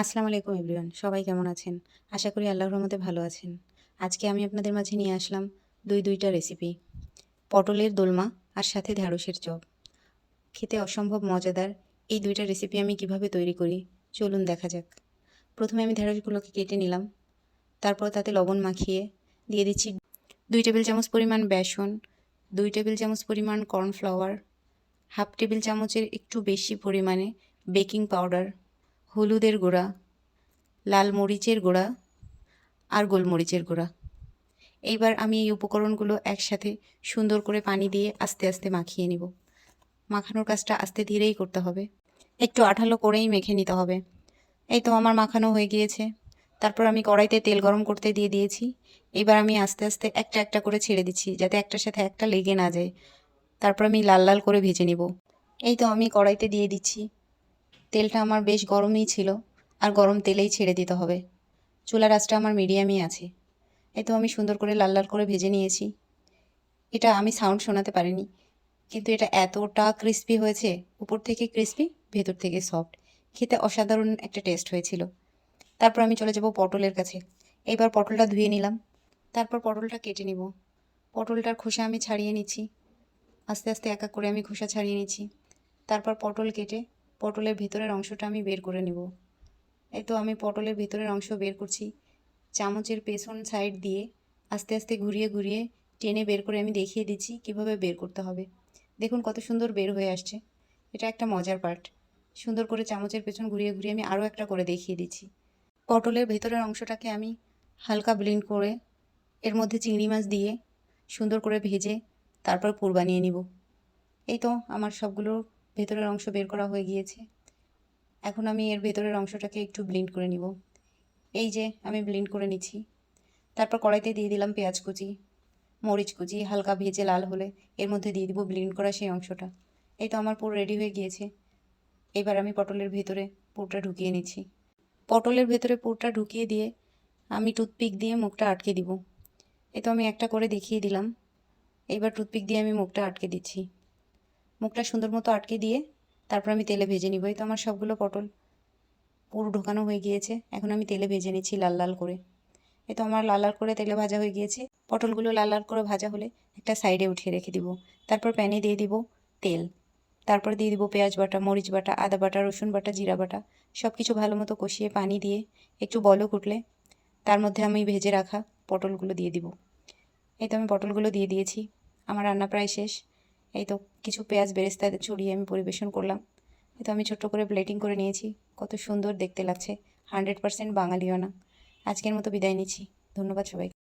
আসসালামু আলাইকুম এভরিওয়ান, সবাই কেমন আছেন? আশা করি আল্লাহর রহমতে ভালো আছেন। আজকে আমি আপনাদের মাঝে নিয়ে আসলাম দুই দুইটা রেসিপি পটলের দোলমা আর সাথে ঢ্যাঁড়সের চপ। খেতে অসম্ভব মজাদার এই দুইটা রেসিপি আমি কীভাবে তৈরি করি, চলুন দেখা যাক। প্রথমে আমি ঢ্যাঁড়সগুলোকে কেটে নিলাম, তারপর তাতে লবণ মাখিয়ে দিয়ে দিচ্ছি দুই টেবিল চামচ পরিমাণ বেসন, দুই টেবিল চামচ পরিমাণ কর্নফ্লাওয়ার হাফ টেবিল চামচের একটু বেশি পরিমাণে বেকিং পাউডার হলুদের গুঁড়া, লাল মরিচের গুঁড়া আর গোলমরিচের গুঁড়া। এইবার আমি এই উপকরণগুলো একসাথে সুন্দর করে পানি দিয়ে আস্তে আস্তে মাখিয়ে নিব। মাখানোর কাজটা আস্তে ধীরেই করতে হবে। একটু আঠালো করেই মেখে নিতে হবে। এই তো আমার মাখানো হয়ে গিয়েছে। তারপর আমি কড়াইতে তেল গরম করতে দিয়ে দিয়েছি। এবার আমি আস্তে আস্তে একটা একটা করে ছেড়ে দিচ্ছি যাতে একটার সাথে একটা লেগে না যায়। তারপর আমি লাল লাল করে ভেজে নিব। এই তো আমি কড়াইতে দিয়ে দিচ্ছি। তেলটা আমার বেশ গরমই ছিল, আর গরম তেলেই ছেড়ে দিতে হবে। চুলার আঁচটা আমার মিডিয়ামই আছে। এই তো আমি সুন্দর করে লাল লাল করে ভেজে নিয়েছি। এটা আমি সাউন্ড শোনাতে পারিনি, কিন্তু এটা এতটা ক্রিস্পি হয়েছে, উপর থেকে ক্রিস্পি, ভেতর থেকে সফট। খেতে অসাধারণ একটা টেস্ট হয়েছিল। তারপর আমি চলে যাব পটলের কাছে। এইবার পটলটা ধুয়ে নিলাম। তারপর পটলটা কেটে নিব। পটলটার খোসা আমি ছাড়িয়ে নিচ্ছি। আস্তে আস্তে এক এক করে আমি খোসা ছাড়িয়ে নিচ্ছি। তারপর পটল কেটে পটলের ভেতরের অংশটা আমি বের করে নেব। এই তো আমি পটলের ভেতরের অংশ বের করছি। চামচের পেছন সাইড দিয়ে আস্তে আস্তে ঘুরিয়ে ঘুরিয়ে টেনে বের করে আমি দেখিয়ে দিচ্ছি কীভাবে বের করতে হবে। দেখুন কত সুন্দর বের হয়ে আসছে। এটা একটা মজার পার্ট সুন্দর করে চামচের পেছন ঘুরিয়ে ঘুরিয়ে আমি আরও একটা করে দেখিয়ে দিচ্ছি। পটলের ভেতরের অংশটাকে আমি হালকা ব্লেন্ড করে এর মধ্যে চিংড়ি মাছ দিয়ে সুন্দর করে ভেজে তারপর পুর বানিয়ে নিব। এই তো আমার সবগুলো ভেতরের অংশ বের করা হয়ে গিয়েছে। এখন আমি এর ভেতরের অংশটাকে একটু ব্লেন্ড করে নিব। এই যে, আমি ব্লেন্ড করে নিচ্ছি। তারপর কড়াইতে দিয়ে দিলাম পেঁয়াজ কুচি, মরিচ কুচি, হালকা ভেজে লাল হলে এর মধ্যে দিয়ে দিব ব্লেন্ড করা সেই অংশটা। এই তো আমার পুর রেডি হয়ে গিয়েছে। এবার আমি পটলের ভেতরে পুরটা ঢুকিয়ে নিচ্ছি। পটলের ভেতরে পুরটা ঢুকিয়ে দিয়ে আমি টুথপিক দিয়ে মুখটা আটকে দিব। এই তো আমি একটা করে দেখিয়ে দিলাম। এইবার টুথপিক দিয়ে আমি মুখটা আটকে দিচ্ছি। মুখটা সুন্দর মতো আটকে দিয়ে তারপর আমি তেলে ভেজে নিব। এই তো আমার সবগুলো পটল পুরো ঢোকানো হয়ে গিয়েছে। এখন আমি তেলে ভেজে নিচ্ছি লাল লাল করে। এই তো আমার লাল লাল করে তেলে ভাজা হয়ে গিয়েছে। পটলগুলো লাল লাল করে ভাজা হলে একটা সাইডে উঠিয়ে রেখে দিব। তারপর প্যানে দিয়ে দিব তেল। তারপর দিয়ে দিব পেঁয়াজ বাটা, মরিচ বাটা, আদা বাটা, রসুন বাটা, জিরা বাটা। সব কিছু ভালো মতো কষিয়ে পানি দিয়ে একটু বলক উঠলে তার মধ্যে আমি ভেজে রাখা পটলগুলো দিয়ে দিব। এই তো আমি পটলগুলো দিয়ে দিয়েছি। আমার রান্না প্রায় শেষ। এই তো কিছু পেঁয়াজ বেরেস্তা ছড়িয়ে আমি পরিবেশন করলাম। এই তো আমি ছোট্ট করে প্লেটিং করে নিয়েছি। কত সুন্দর দেখতে লাগছে। হান্ড্রেড পারসেন্ট বাঙালিও না। আজকের মতো বিদায় নিচ্ছি। ধন্যবাদ সবাই